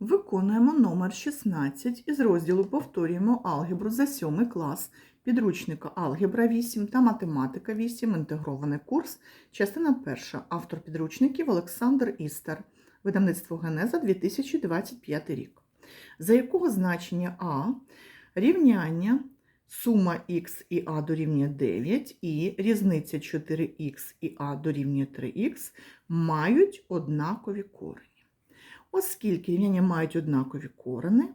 Виконуємо номер 16 із розділу Повторюємо алгебру за 7 клас підручника Алгебра 8 та Математика 8. Інтегрований курс. Частина перша. Автор підручників Олександр Істер. Видавництво Генеза 2025 рік. За якого значення А рівняння сума х і а дорівнює 9 і різниця 4х і а дорівнює 3х мають однакові корені. Оскільки рівняння мають однакові корени,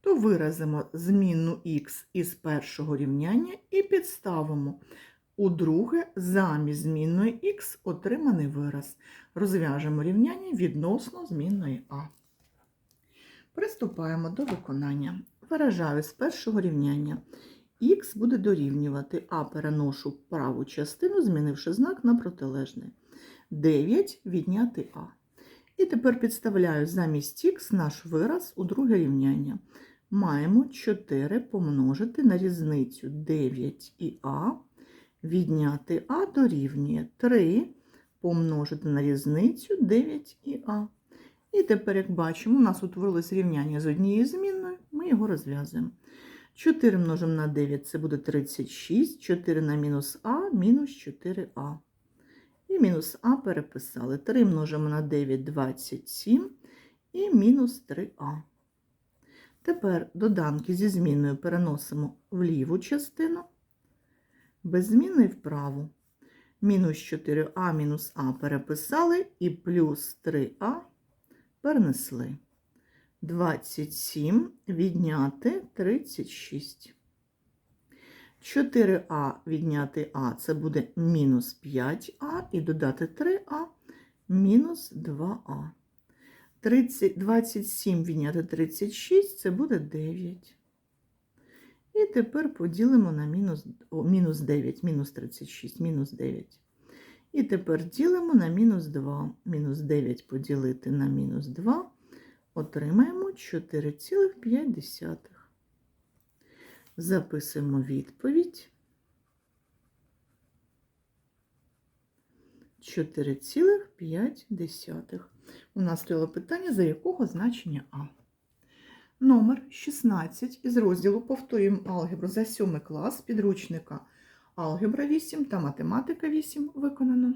то виразимо змінну х із першого рівняння і підставимо у друге замість змінної х отриманий вираз. Розв'яжемо рівняння відносно змінної а. Приступаємо до виконання. Виражаю з першого рівняння. Х буде дорівнювати а переношу праву частину, змінивши знак на протилежний. 9 відняти а. І тепер підставляю замість х наш вираз у друге рівняння. Маємо 4 помножити на різницю 9 і а, відняти а дорівнює 3 помножити на різницю 9 і а. І тепер, як бачимо, у нас утворилось рівняння з однією змінною, ми його розв'язуємо. 4 множимо на 9 це буде 36, 4 на мінус а, мінус 4а. І мінус а переписали. 3 множимо на 9 27 і мінус 3а. Тепер доданки зі зміною переносимо в ліву частину, без зміни вправу. Мінус 4а мінус а переписали і плюс 3а перенесли. 27 відняти 36. 4а відняти а це буде мінус 5а і додати 3а мінус 2а. 30, 27 відняти 36 це буде 9. І тепер поділимо на мінус, о, мінус 9, мінус 36, мінус 9. І тепер ділимо на мінус 2. Мінус 9 поділити на мінус 2. Отримаємо 4,5. Записуємо відповідь. 4,5. У нас стояло питання, за якого значення А. Номер 16 із розділу Повторюємо алгебру за 7 клас підручника Алгебра 8 та Математика 8 виконано.